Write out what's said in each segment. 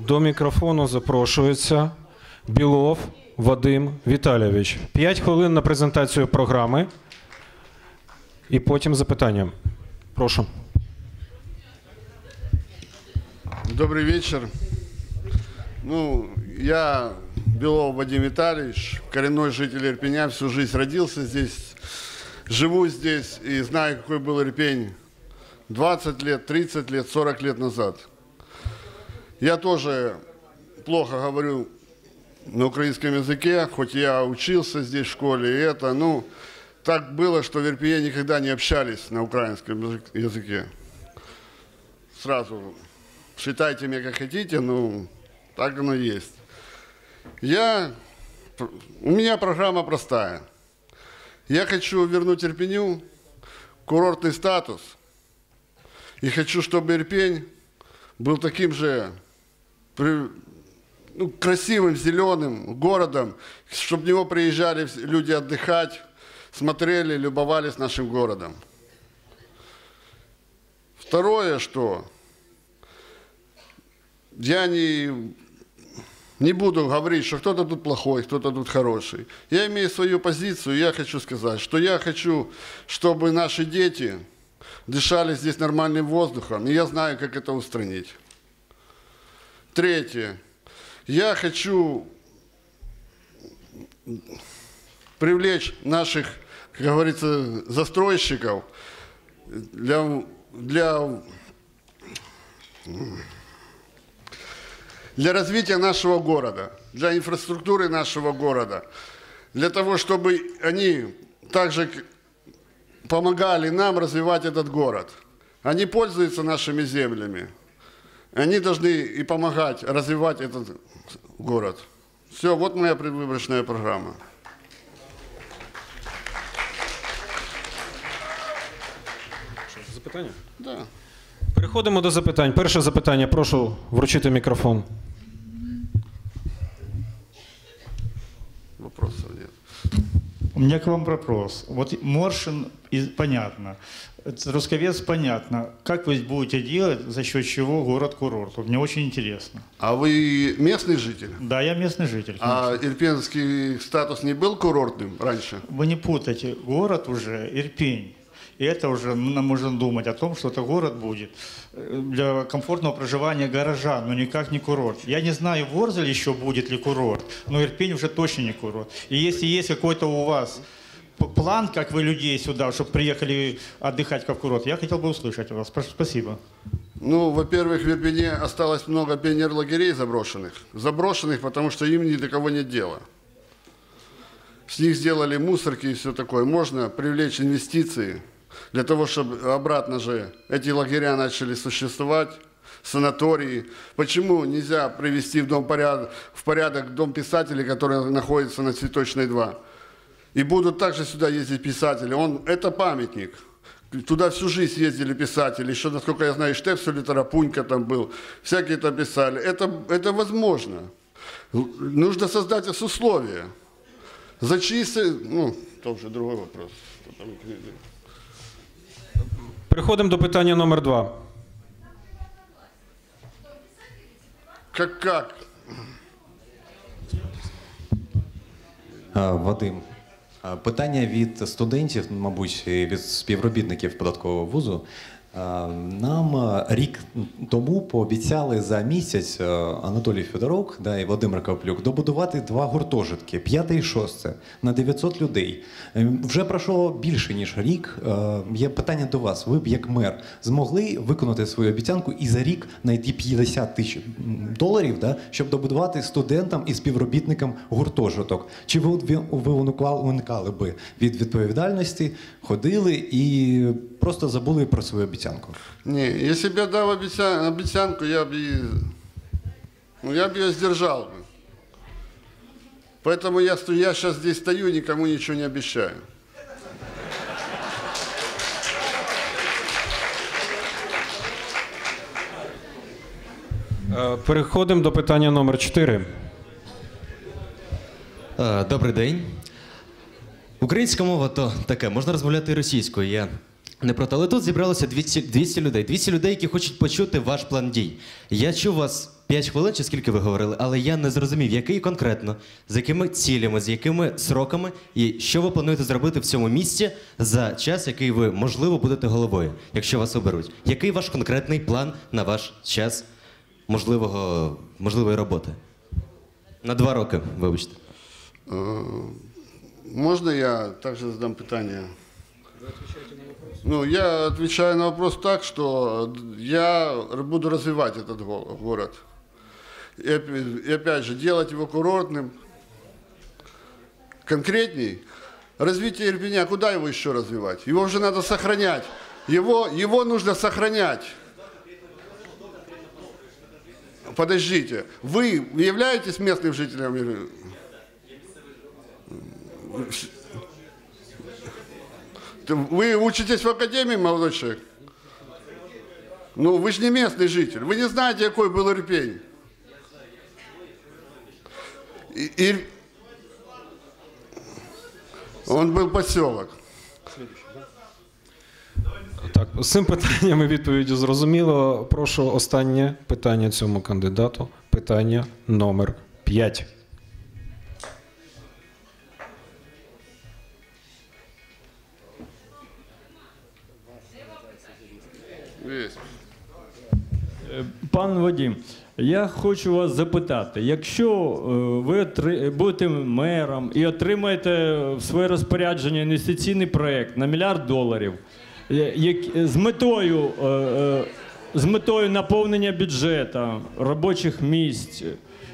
До мікрофону запрошується Білов Вадим Віталійович. П'ять хвилин на презентацію програми і потім запитання. Прошу. Добрый вечер. Ну, я Белов Вадим Витальевич, коренной житель Ирпеня, всю жизнь родился здесь, живу здесь и знаю, какой был Ирпень 20 лет, 30 лет, 40 лет назад. я тоже плохо говорю на украинском языке, хоть я учился здесь в школе, и это, ну, так было, что в Ирпене никогда не общались на украинском язык- языке. Сразу считайте меня как хотите, но так оно есть. Я, у меня программа простая. Я хочу вернуть Ирпеню курортный статус. И хочу, чтобы Ирпень был таким же ну, красивым, зеленым городом, чтобы в него приезжали люди отдыхать, смотрели, любовались нашим городом. Второе, что я не, не буду говорить, что кто-то тут плохой, кто-то тут хороший. Я имею свою позицию, я хочу сказать, что я хочу, чтобы наши дети дышали здесь нормальным воздухом, и я знаю, как это устранить. Третье. Я хочу привлечь наших, как говорится, застройщиков для, для для развития нашего города, для инфраструктуры нашего города, для того, чтобы они также помогали нам развивать этот город. Они пользуются нашими землями. Они должны и помогать развивать этот город. Все, вот моя предвыборочная программа. Запитання? Да. Переходимо до запитань. Перше запитання. Прошу вручити мікрофон. Меня к вам вопрос. Вот Моршин, понятно. Это Русковец, понятно. Как вы будете делать, за счет чего город-курорт? Мне очень интересно. А вы местный житель? Да, я местный житель. А Ирпенский статус не был курортным раньше? Вы не путайте, город уже Ирпень. И это уже нам можно думать о том, что это город будет э, для комфортного проживания горожан, но никак не курорт. Я не знаю, в Ворзеле еще будет ли курорт, но Ирпень уже точно не курорт. И если есть какой-то у вас план, как вы людей сюда, чтобы приехали отдыхать как курорт, я хотел бы услышать от вас. Спа- Спасибо. Ну, во-первых, в Ирпене осталось много пионер-лагерей заброшенных. Заброшенных, потому что им ни до кого нет дела. С них сделали мусорки и все такое. Можно привлечь инвестиции для того, чтобы обратно же эти лагеря начали существовать, санатории. Почему нельзя привести в, дом поряд... в порядок дом писателей, который находится на Цветочной 2? И будут также сюда ездить писатели. Он, это памятник. Туда всю жизнь ездили писатели. Еще, насколько я знаю, Штепсель Тарапунька там был. Всякие там писали. Это, это возможно. Нужно создать условия. Зачистить, ну, это уже другой вопрос. Переходимо до питання номер два. Как, как? А, Вадим, питання від студентів, мабуть, і від співробітників податкового вузу. А, Нам рік тому пообіцяли за місяць Анатолій Федорук да, і Володимир Каплюк добудувати два гуртожитки, п'яте і шосте, на 900 людей. Ем, Вже пройшло більше ніж рік. Е, Є питання до вас. Ви б як мер змогли виконати свою обіцянку і за рік знайти 50 тисяч доларів, да, щоб добудувати студентам і співробітникам гуртожиток? Чи ви, ви, уникали би від відповідальності, ходили і просто забули про свою обіцянку? Не, если бы я дал обеща- обещанку, я бы, и- ну, я бы ее сдержал бы. Поэтому я, сто- я сейчас здесь стою и никому ничего не обещаю. Е, Переходимо до питання номер 4. Е, Добрий день. Українська мова то таке, можна розмовляти і російською. Я Не проти, але тут зібралося 200, 200 людей. 200 людей, які хочуть почути ваш план дій. Я чув вас 5 хвилин, чи скільки ви говорили, але я не зрозумів, який конкретно, з якими цілями, з якими сроками, і що ви плануєте зробити в цьому місці за час, який ви, можливо, будете головою, якщо вас оберуть. Який ваш конкретний план на ваш час можливого, можливої роботи? На два роки, вибачте. Можно я также задам питание? Ну, я отвечаю на вопрос так, что я буду развивать этот го- город. И опять же, делать его курортным. Конкретней, развитие Ирпеня, куда его еще развивать? Его уже надо сохранять. Его, его нужно сохранять. Подождите, вы являетесь местным жителем? Ир- Ты- Вы учитесь в академии, молодой человек? Ну, вы же не местный житель. Вы не знаете, какой был Ирпень. И- Ир- Он был поселок. Так, з цим питанням і відповіддю зрозуміло. Прошу останнє питання цьому кандидату. Питання номер 5. Пан Вадим, я хочу вас запитати: якщо е, ви будете мером і отримаєте в своє розпорядження інвестиційний проєкт на мільярд доларів, е, з метою, е, е, з метою наповнення бюджету, робочих місць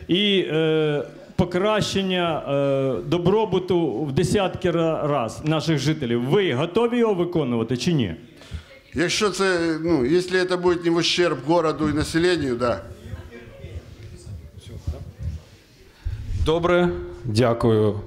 і е, покращення е, добробуту в десятки ра- раз наших жителів, ви готові його виконувати чи ні? Якщо це, ну, якщо це буде не в ущерб городу і населенню, да. Добре, дякую.